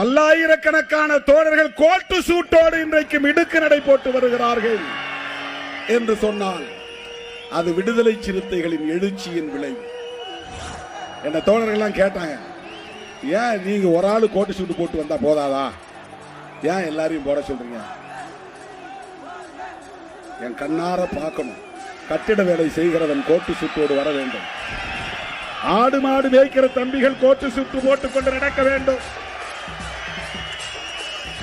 பல்லாயிரக்கணக்கான தோழர்கள் கோட்டு சூட்டோடு இன்றைக்கு மிடுக்கு நடை போட்டு வருகிறார்கள் என்று சொன்னால் அது விடுதலை சிறுத்தைகளின் எழுச்சியின் விளைவு. என்ன தோழர்கள்லாம் கேட்டாங்க ஏன் நீங்க ஒரு ஆள் கோட்டு சூட்டு போட்டு வந்தா போதாதா? ஏன் எல்லாரையும் போட சொல்றீங்க? என் கண்ணார பார்க்கணும். கட்டிட வேலை செய்கிறவன் கோட்டு சுட்டோடு வர வேண்டும். ஆடு மாடு மேய்க்கிற தம்பிகள் கோட்டு சுட்டு போட்டுக் கொண்டு நடக்க வேண்டும்.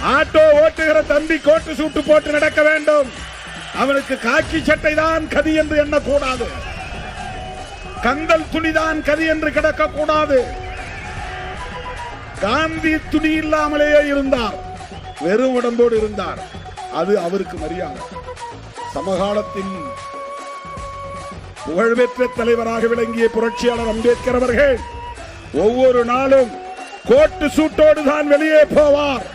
ஆட்டோ ஓட்டுகிற தம்பி கோட்டு சூட்டு போட்டு நடக்க வேண்டும். அவனுக்கு காக்கி சட்டை தான் கதி என்று எண்ணக்கூடாது. கந்தல் துணிதான் கதி என்று கிடக்கக்கூடாது. காந்தி துணி இல்லாமலேயே இருந்தார். வெறும் உடம்போடு இருந்தார். அது அவருக்கு மரியாதை. சமகாலத்தின் புகழ்பெற்ற தலைவராக விளங்கிய புரட்சியாளர் அம்பேத்கர் அவர்கள் ஒவ்வொரு நாளும் கோட்டு சூட்டோடு தான் வெளியே போவார்.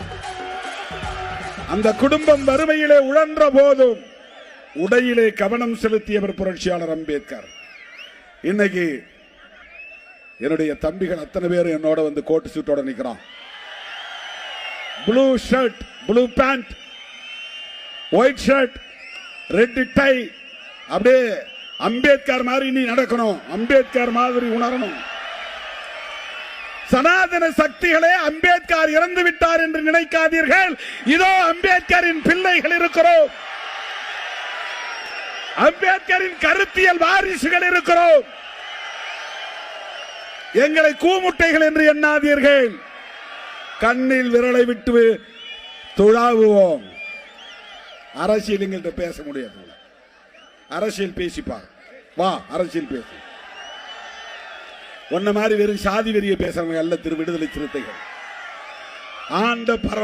அந்த குடும்பம் வறுமையிலே உழன்ற போதும் உடையிலே கவனம் செலுத்தியவர் புரட்சியாளர் அம்பேத்கர். இன்னைக்கு என்னுடைய தம்பிகள் அத்தனை பேரும் என்னோட வந்து கோட்டு சூட்டோட நிற்கிறான் blue shirt blue pant white shirt red tie அப்படியே அம்பேத்கர் மாதிரி நீ நடக்கணும். அம்பேத்கர் மாதிரி உணரணும். சனாதன சக்திகளே அம்பேத்கர் இறந்து விட்டார் என்று நினைக்காதீர்கள். இதோ அம்பேத்கரின் பிள்ளைகள் இருக்கிறோம். அம்பேத்கரின் கருத்தியல் வாரிசுகள் இருக்கிறோம். எங்களை கூமுட்டைகள் என்று எண்ணாதீர்கள். கண்ணில் விரலை விட்டு துழாவுவோம். அரசியல் எங்கள்கிட்ட பேச முடியாது. அரசியல் பேசிப்பார். வா அரசியல் பேசு. உன்ன மாதிரி வெறும் சாதி வெறிய பேசுறவங்க அல்ல திரு விடுதலை சிறுத்தைகள். ஆண்ட பரம்